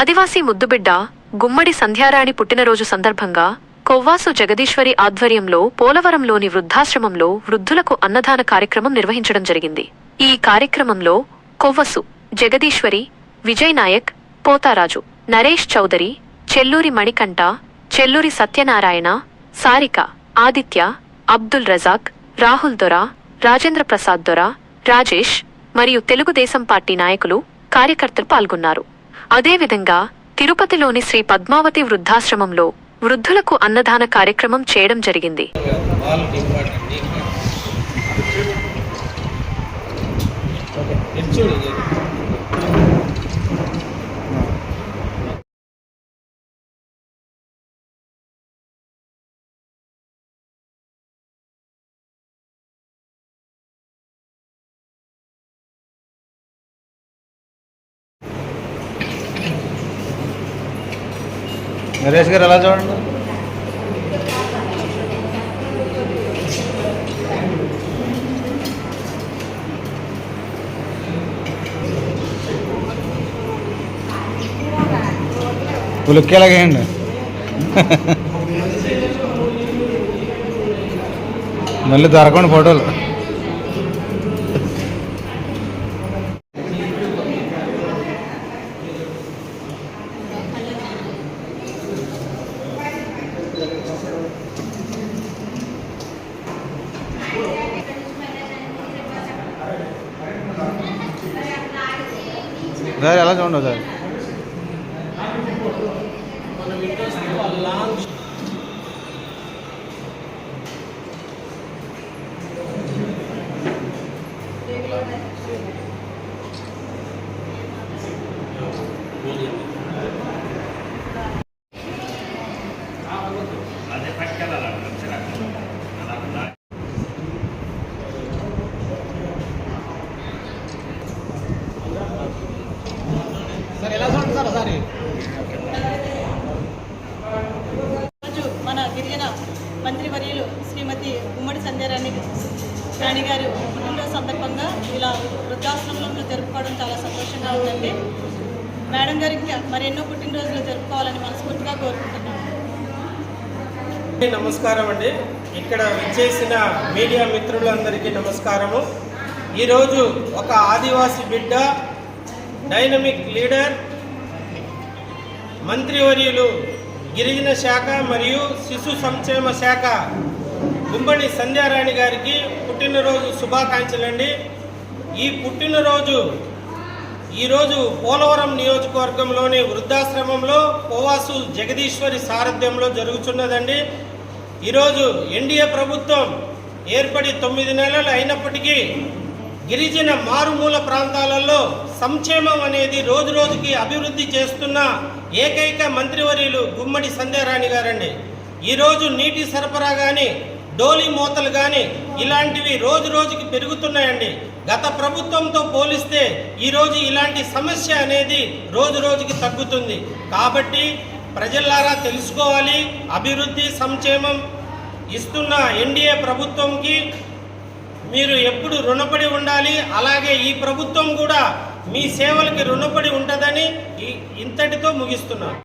ఆదివాసీ ముద్దుబిడ్డ గుమ్మడి సంధ్యారాణి పుట్టినరోజు సందర్భంగా కొవ్వాసు జగదీశ్వరి ఆధ్వర్యంలో పోలవరంలోని వృద్ధాశ్రమంలో వృద్ధులకు అన్నదాన కార్యక్రమం నిర్వహించడం జరిగింది. ఈ కార్యక్రమంలో కొవ్వసు జగదీశ్వరి విజయ్ నాయక్ పోతారాజు నరేష్ చౌదరి చెల్లూరి మణికంఠ చెల్లూరి సత్యనారాయణ సారిక ఆదిత్య అబ్దుల్ రజాక్ రాహుల్ దొర రాజేంద్ర ప్రసాద్ దొర రాజేష్ మరియు తెలుగుదేశం పార్టీ నాయకులు కార్యకర్తలు పాల్గొన్నారు. అదేవిధంగా తిరుపతిలోని శ్రీ పద్మావతి వృద్ధాశ్రమంలో వృద్ధులకు అన్నదాన కార్యక్రమం చేయడం జరిగింది. ఓకే నరేష్ గారు ఎలా చూడండి లుక్ ఎలాగేయండి మళ్ళీ దొరకండి ఫోటోలు సార్ ఎలా చూడండి సార్ రోజు మన గిరిజన మంత్రివర్యులు శ్రీమతి గుమ్మడి సంధ్యారాణి రాణి గారు పుట్టినరోజు సందర్భంగా ఇలా వృద్ధాశ్రమంలో జరుపుకోవడం చాలా సంతోషంగా ఉందండి. మేడం గారు ఇంకా మరెన్నో పుట్టినరోజులు జరుపుకోవాలని మనస్ఫూర్తిగా కోరుకుంటున్నాను నమస్కారం అండి. ఇక్కడ విచ్చేసిన మీడియా మిత్రులందరికీ నమస్కారము. ఈరోజు ఒక ఆదివాసి బిడ్డ డైనమిక్ లీడర్ మంత్రివర్యులు గిరిజన శాఖ మరియు శిశు సంక్షేమ శాఖ గుంబడి సంధ్యారాణి గారికి పుట్టినరోజు శుభాకాంక్షలండి ఈ పుట్టినరోజు ఈరోజు పోలవరం నియోజకవర్గంలోని వృద్ధాశ్రమంలో పోవాసు జగదీశ్వరి సారథ్యంలో జరుగుతున్నదండి. ఈరోజు ఎన్డీఏ ప్రభుత్వం ఏర్పడి తొమ్మిది నెలలు అయినప్పటికీ గిరిజన మారుమూల ప్రాంతాలలో సంక్షేమం అనేది రోజు రోజుకి అభివృద్ధి చేస్తున్న ఏకైక మంత్రివర్యులు గుమ్మడి సంధ్యారాణి గారండి. ఈరోజు నీటి సరఫరా కానీ డోలి మూతలు కానీ ఇలాంటివి రోజు రోజుకి పెరుగుతున్నాయండి. గత ప్రభుత్వంతో పోలిస్తే ఈరోజు ఇలాంటి సమస్య అనేది రోజు రోజుకి తగ్గుతుంది. కాబట్టి ప్రజలారా తెలుసుకోవాలి అభివృద్ధి సంక్షేమం ఇస్తున్న ఎన్డీఏ ప్రభుత్వంకి మీరు ఎప్పుడు రుణపడి ఉండాలి అలాగే ఈ ప్రభుత్వం కూడా మీ సేవలకి రుణపడి ఉంటుందని ఇంతటితో ముగిస్తున్నాను.